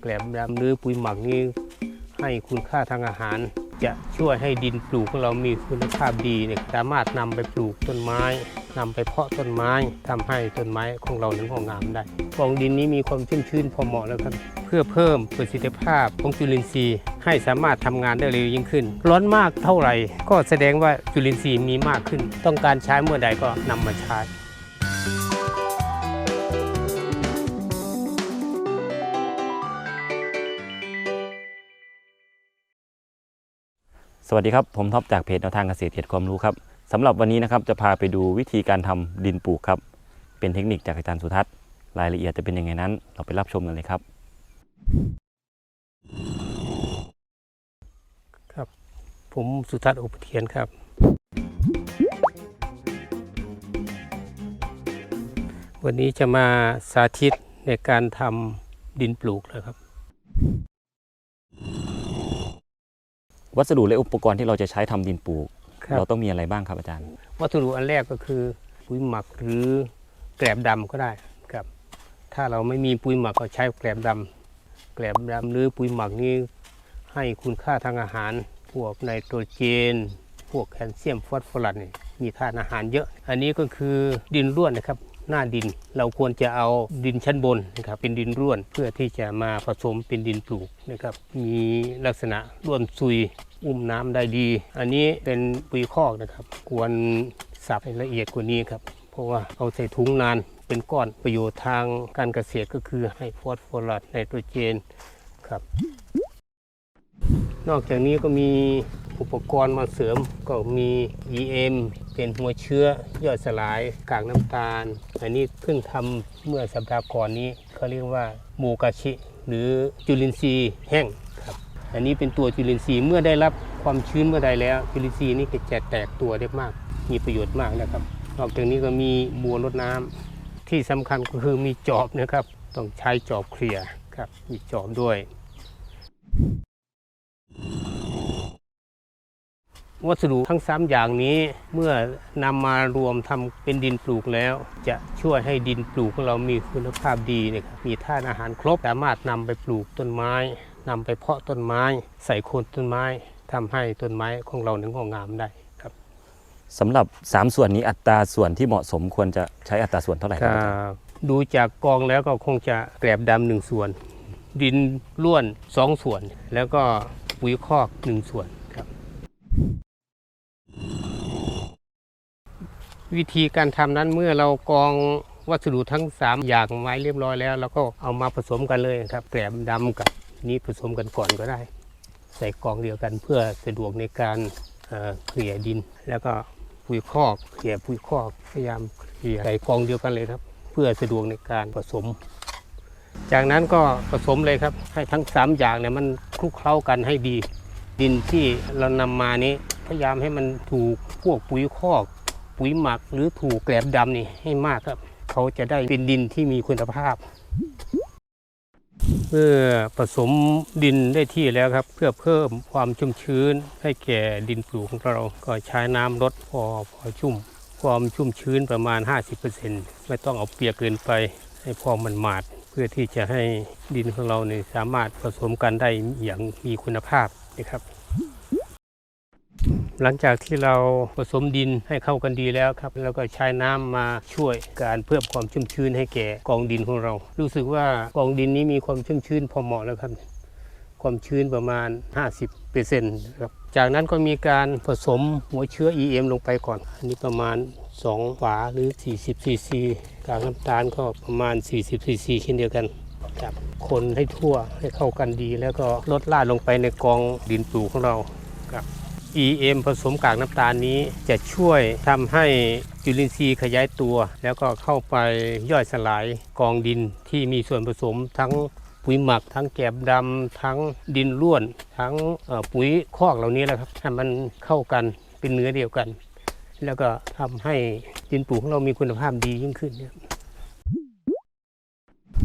แกลบดำหรือปุ๋ยหมักนี้ให้คุณค่าทางอาหาร จะช่วยให้ดินปลูกของเรามีคุณภาพดีเนี่ยสามารถนำไปปลูกต้นไม้นำไปเพาะต้นไม้ทำให้ต้นไม้ของเรานั้นงอกงามได้กองดินนี้มีความชุ่มชื้นพอเหมาะแล้วครับ เพื่อเพิ่มประสิทธิภาพของจุลินทรีย์ ให้สามารถทำงานได้เร็วยิ่งขึ้น ร้อนมากเท่าไหร่ ก็แสดงว่าจุลินทรีย์มีมากขึ้น ต้องการใช้เมื่อใดก็นำมาใช้ สวัสดีครับ ผมท็อปจากเพจแนวทางเกษตรเขตความรู้ครับสำหรับวันนี้นะครับจะพาไปดูวิธีการทำดินปลูกครับ เป็นเทคนิคจากอาจารย์สุทัศน์ รายละเอียดจะเป็นยังไงนั้น เราไปรับชมกันเลยครับ ครับ ผมสุทัศน์อุปเทียนครับ วันนี้จะมาสาธิตในการทำดินปลูกนะครับ วัสดุและอุปกรณ์ที่เราจะใช้ทำดินปลูก ครับ เราต้องมีอะไรบ้างครับอาจารย์ วัสดุอันแรกก็คือปุ๋ยหมักหรือแกลบดำก็ได้ครับ ถ้าเราไม่มีปุ๋ยหมักก็ใช้แกลบดำแกลบดำหรือปุ๋ยหมักนี้ให้คุณค่าทางอาหาร พวกไนโตรเจน พวกแคลเซียมฟอสฟอรัสนี่มีธาตุอาหารเยอะ อันนี้ก็คือดินร่วนนะครับ หน้าดิน เราควรจะเอาดินชั้นบนนะครับเป็นดินร่วนเพื่อที่จะมาผสมเป็นดินปลูกนะครับมีลักษณะร่วนซุยอุ้มน้ำได้ดี อันนี้เป็นปุ๋ยคอกนะครับ ควรสับให้ละเอียดกว่านี้ครับเพราะว่าเอาใส่ถุงนานเป็นก้อนประโยชน์ทางการเกษตรก็คือให้ฟอสฟอรัสไนโตรเจนครับ นอกจากนี้ก็มี อุปกรณ์มาเสริมก็มี EM เป็นหัวเชื้อยอยสลายกากน้ำตาล อันนี้เพิ่งทำเมื่อสัปดาห์ก่อนนี้เขาเรียกว่าโมกาชิ หรือจุลินทรีย์แห้งครับ อันนี้เป็นตัวจุลินทรีย์เมื่อได้รับความชื้นเมื่อใดแล้ว จุลินทรีย์นี่ก็จะแตกตัวได้มาก มีประโยชน์มากนะครับ นอกจากนี้ก็มีบัวรดน้ำที่สำคัญก็คือมีจอบนะครับ ต้องใช้จอบเคลียร์ครับมีจอบด้วย วัสดุทั้ง 3 อย่างนี้เมื่อนำมารวมทำเป็นดินปลูกแล้ว จะช่วยให้ดินปลูกของเรามีคุณภาพดีนะครับมีธาตุอาหารครบสามารถนำไปปลูกต้นไม้นำไปเพาะต้นไม้ ใส่โคนต้นไม้ทำให้ต้นไม้ของเรานั้นงอกงามได้ครับสำหรับ 3 ส่วนนี้อัตราส่วนที่เหมาะสมควรจะใช้อัตราส่วนเท่าไหร่คก็รับอาจารย์ดูจากกองแล้วก็คงจะแกลบดำหนึ่งส่วน ดินล้วนสองส่วน แล้วก็ปุ๋ยคอกหนึ่งส่วนครับ วิธีการทำนั้นเมื่อเรากองวัสดุทั้ง 3 อย่างไว้เรียบร้อยแล้วเราก็เอามาผสมกันเลยครับแกลบดำกับนี้ผสมกันก่อนก็ได้ ใส่กองเดียวกันเพื่อสะดวกในการเอ่อเกลี่ยดิน แล้วก็ปุ๋ยคอกเกลี่ยปุ๋ยคอกพยายามเกลี่ยใส่กองเดียวกันเลยครับ เพื่อสะดวกในการผสม จากนั้นก็ผสมเลยครับ ให้ทั้ง 3 อย่างเนี่ยมันคลุกเคล้ากันให้ดี ดินที่เรานำมานี้พยายามให้มันถูกพวกปุ๋ยคอก ปุ๋ยหมักหรือถูกแกลบดำนี่ให้มากครับ เขาจะได้เป็นดินที่มีคุณภาพ เมื่อผสมดินได้ที่แล้วครับ เพื่อเพิ่มความชุ่มชื้น ให้แก่ดินปลูกของเราก็ใช้น้ำลดพอพอชุ่ม ความชุ่มชื้นประมาณ 50%ไม่ต้องเอาเปียกเกินไปให้พอมันหมาดเพื่อที่จะให้ดินของเราเนี่ยสามารถผสมกันได้อย่างมีคุณภาพนะครับ หลังจากที่เราผสมดินให้เข้ากันดีแล้วครับ แล้วก็ใช้น้ำมาช่วยการเพิ่มความชุ่มชื้นให้แก่กองดินของเรา รู้สึกว่ากองดินนี้มีความชุ่มชื้นพอเหมาะแล้วครับ ความชื้นประมาณ 50%ครับจากนั้นก็มีการผสมหัวเชื้อ EM ลงไปก่อน อันนี้ประมาณ 2 ฝาหรือ 40ซีซีกากน้ำตาลก็ประมาณ 40ซีซีเช่นเดียวกันครับคนให้ทั่วให้เข้ากันดี แล้วก็ลดลาดลงไปในกองดินปลูกของเราครับ EM ผสมกากน้ำตาลนี้จะช่วยทำให้จุลินทรีย์ขยายตัว แล้วก็เข้าไปย่อยสลายกองดินที่มีส่วนผสมทั้งปุ๋ยหมักทั้งแกบดำทั้งดินร่วน ทั้งปุ๋ยคอกเหล่านี้แหละครับให้มันเข้ากันเป็นเนื้อเดียวกัน แล้วก็ทำให้ดินปลูกของเรามีคุณภาพดียิ่งขึ้นเนี่ย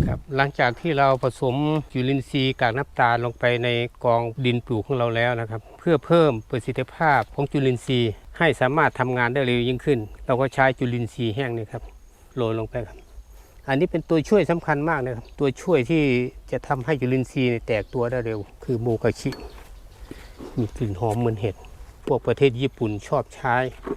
ครับหลังจากที่เราผสมจุลินทรีย์กากน้ำตาลลงไปในกองดินปลูกของเราแล้วนะครับ เพื่อเพิ่มประสิทธิภาพของจุลินทรีย์ ให้สามารถทำงานได้เร็วยิ่งขึ้น เราก็ใช้จุลินทรีย์แห้งนี่ครับโรยลงไปครับ อันนี้เป็นตัวช่วยสำคัญมากนะครับ ตัวช่วยที่จะทำให้จุลินทรีย์แตกตัวได้เร็ว คือโมกาชิมีกลิ่นหอมเหมือนเห็ด พวกประเทศญี่ปุ่นชอบใช้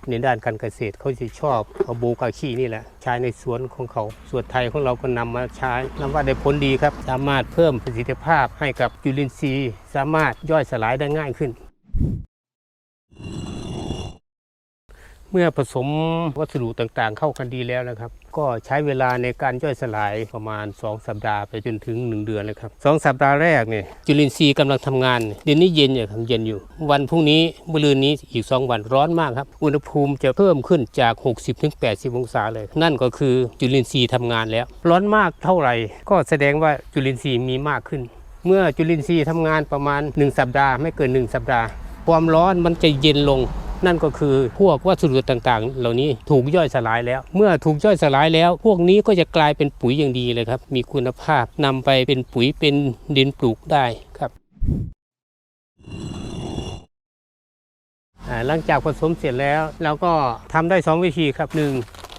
ในด้านการเกษตรเขาจะชอบเอาโบกาชินี่แหละ ใช้ในสวนของเขาส่วนไทยของเราก็นำมาใช้นำว่าได้ผลดีครับ สามารถเพิ่มประสิทธิภาพให้กับจุลินทรีย์ สามารถย่อยสลายได้ง่ายขึ้น เมื่อผสมวัสดุต่างๆเข้ากันดีแล้วนะครับ ก็ใช้เวลาในการย่อยสลายประมาณ 2 สัปดาห์ไปจนถึง 1 เดือนเลยครับสองสัปดาห์แรกเนี่ยจุลินทรีย์กำลังทำงานเดี๋ยวนี้เย็นอยู่ครับเย็นอยู่ วันพรุ่งนี้มะรืนนี้อีก 2 วันร้อนมากครับ อุณหภูมิจะเพิ่มขึ้นจาก 60ถึง80องศาเลย นั่นก็คือจุลินทรีย์ทำงานแล้ว ร้อนมากเท่าไหร่ ก็แสดงว่าจุลินทรีย์มีมากขึ้น เมื่อจุลินทรีย์ทำงานประมาณ 1 สัปดาห์ไม่เกิน 1 สัปดาห์ ความร้อนมันจะเย็นลง นั่นก็คือพวกวัสดุต่างๆ เหล่านี้ถูกย่อยสลายแล้ว เมื่อถูกย่อยสลายแล้ว พวกนี้ก็จะกลายเป็นปุ๋ยอย่างดีเลยครับ มีคุณภาพนำไปเป็นปุ๋ยเป็นดินปลูกได้ครับหลังจากผสมเสร็จแล้วเราก็ทำได้สองวิธีครับหนึ่ง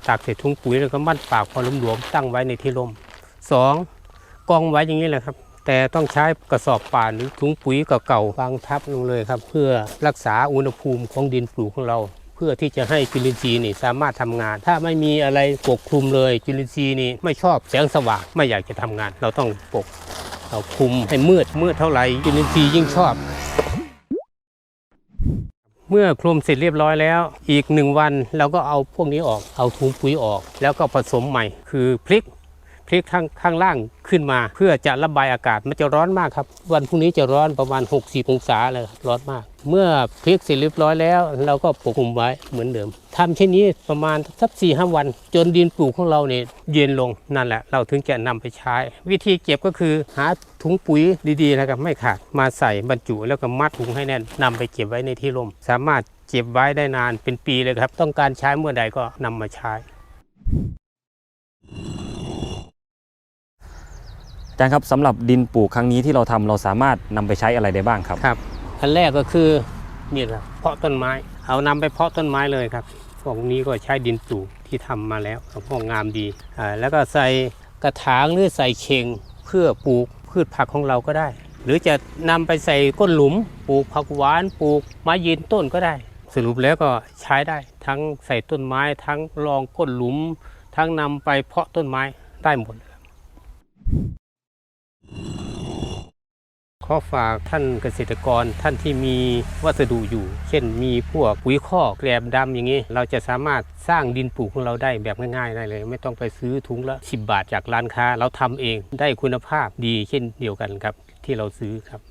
ตากใส่ถุงปุ๋ยแล้วก็มัดปากพอหลวมๆตั้งไว้ในที่ร่มสองกองไว้อย่างนี้แหละครับ แต่ต้องใช้กระสอบป่านหรือถุงปุ๋ยเก่าๆวางทับลงเลยครับ เพื่อรักษาอุณหภูมิของดินปลูกของเรา เพื่อที่จะให้จุลินทรีย์นี่สามารถทำงาน ถ้าไม่มีอะไรปกคลุมเลยจุลินทรีย์นี่ไม่ชอบแสงสว่างไม่อยากจะทำงาน เราต้องปกเราคลุมให้มืดมืดเท่าไหร่จุลินทรีย์ยิ่งชอบ เมื่อคลุมเสร็จเรียบร้อยแล้ว อีกหนึ่งวันเราก็เอาพวกนี้ออกเอาถุงปุ๋ยออก แล้วก็ผสมใหม่คือพลิก พลิกข้างข้างล่างขึ้นมา เพื่อจะระบายอากาศมันจะร้อนมากครับ วันพรุ่งนี้จะร้อนประมาณ 60 องศาเลยร้อนมาก เมื่อพลิกเสร็จเรียบร้อยแล้ว เราก็ปกคลุมไว้เหมือนเดิมทำเช่นนี้ประมาณสักสี่ห้าวัน จนดินปลูกของเราเนี่ยเย็นลงนั่นแหละ เราถึงจะนำไปใช้ วิธีเก็บก็คือหาถุงปุ๋ยดีๆนะครับไม่ขาดมาใส่บรรจุแล้วก็มัดถุงให้แน่นนำไปเก็บไว้ในที่ร่มสามารถเก็บไว้ได้นานเป็นปีเลยครับ ต้องการใช้เมื่อใดก็นำมาใช้ อา จารย์ครับสำหรับดินปลูกครั้งนี้ที่เราทำเราสามารถนำไปใช้อะไรได้บ้างครับครับ อันแรกก็คือนี่แหละเพาะต้นไม้ เอานำไปเพาะต้นไม้เลยครับพวกนี้ก็ใช้ดินปลูกที่ทำมาแล้วพวกงามดีอ่าแล้วก็ใส่กระถางหรือใส่เข่งเพื่อปลูกพืชผักของเราก็ได้ หรือจะนำไปใส่ก้นหลุม ปลูกผักหวานปลูกไม้ยืนต้นก็ได้ สรุปแล้วก็ใช้ได้ ทั้งใส่ต้นไม้ ทั้งรองก้นหลุม ทั้งนำไปเพาะต้นไม้ได้หมด อฝากท่านเกษตรกรท่านที่มีวัสดุอยู่ เช่นมีพวกปุ๋ยคอกแกลบดำอย่างนี้ เราจะสามารถสร้างดินปลูกของเราได้แบบง่ายๆได้เลย ไม่ต้องไปซื้อถุงละ 10 บาทจากร้านค้า เราทำเองได้คุณภาพดีเช่นเดียวกันครับที่เราซื้อครับ